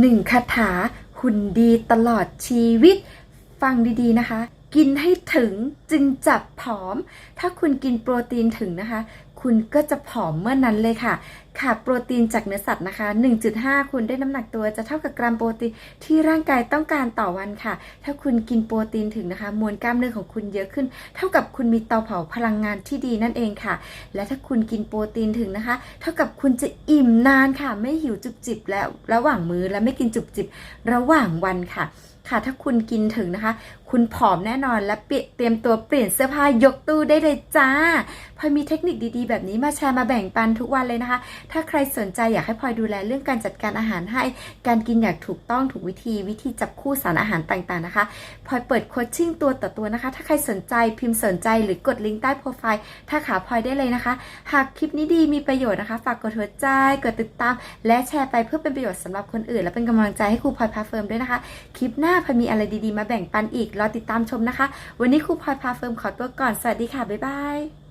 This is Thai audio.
หนึ่งคาถาหุ่นดีตลอดชีวิต ฟังดีๆนะคะ กินให้ถึงจึงจับผอม ถ้าคุณกินโปรตีนถึงนะคะ คุณก็จะผอมเมื่อนั้นเลยค่ะขาดโปรตีนจากเนื้อสัตว์นะคะ 1.5 คุณได้น้ำหนักตัวจะเท่ากับกรัมโปรตีนที่ร่างกายต้องการต่อวันค่ะ ถ้าคุณกินโปรตีนถึงนะคะ มวลกล้ามเนื้อของคุณเยอะขึ้น เท่ากับคุณมีเตาเผาพลังงานที่ดีนั่นเองค่ะ และถ้าคุณกินโปรตีนถึงนะคะ เท่ากับคุณจะอิ่มนานค่ะ ไม่หิวจุบจิบแล้วระหว่างมื้อและไม่กินจุบจิบระหว่างวันค่ะ ค่ะ ถ้าคุณกินถึงนะคะ คุณผอมแน่นอนและเปี่ยเตรียมตัวเปลี่ยนเสื้อผ้ายกตู้ได้เลยจ้า พลอยมีเทคนิคดีๆ แบบนี้มาแชร์มาแบ่งปันทุกวันเลยนะคะ ถ้าใครสนใจอยากให้พลอยดูแลเรื่องการจัดการอาหารให้ การกินอย่างถูกต้องถูกวิธี วิธีจับคู่สารอาหารต่างๆนะคะพลอยเปิดโคชชิ่งตัวต่อตัวนะคะ ถ้าใครสนใจพิมพ์สนใจหรือกดลิงก์ใต้โปรไฟล์ถ้าขาพลอยได้เลยนะคะ หากคลิปนี้ดีมีประโยชน์นะคะ ฝากกดหัวใจกดติดตาม และแชร์ไปเพื่อเป็นประโยชน์สำหรับคนอื่น และเป็นกำลังใจให้ครูพลอยพาเฟิร์มด้วยนะคะ คลิปหน้าพลอยมีอะไรดีๆ มาแบ่งปันอีกรอติดตามชมนะคะ วันนี้ครูพลอยพาเฟิร์มขอตัวก่อนสวัสดีค่ะบ๊ายบาย